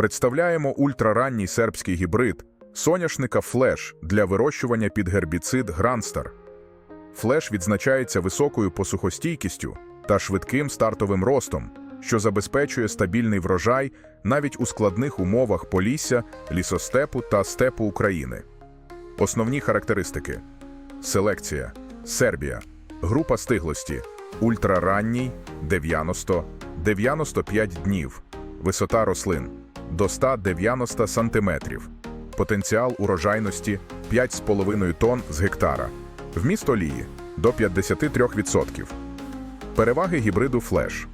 Представляємо ультраранній сербський гібрид соняшника Флеш для вирощування під гербіцид Гранстар. Флеш відзначається високою посухостійкістю та швидким стартовим ростом, що забезпечує стабільний врожай навіть у складних умовах полісся, лісостепу та степу України. Основні характеристики: селекція, Сербія, група стиглості, ультраранній 90 95 днів, висота рослин до 190 см, потенціал урожайності 5,5 тонн з гектара, вміст олії до 53%. Переваги гібриду Флеш.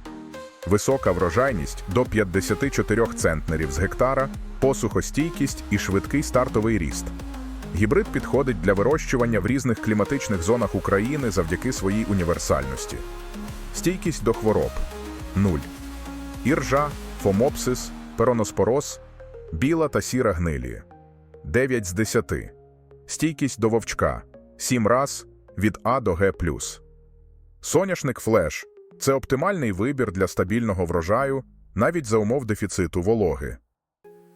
Висока врожайність до 54 центнерів з гектара, посухостійкість і швидкий стартовий ріст. Гібрид підходить для вирощування в різних кліматичних зонах України завдяки своїй універсальності. Стійкість до хвороб 0. Іржа, фомопсис, пероноспороз, біла та сіра гнилі 9 з 10. Стійкість до вовчка 7 раз від А до Г+. Соняшник Флеш це оптимальний вибір для стабільного врожаю навіть за умов дефіциту вологи.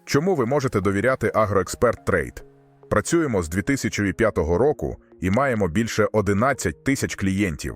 Чому ви можете довіряти Агроексперт Трейд? Працюємо з 2005 року і маємо більше 11 тисяч клієнтів.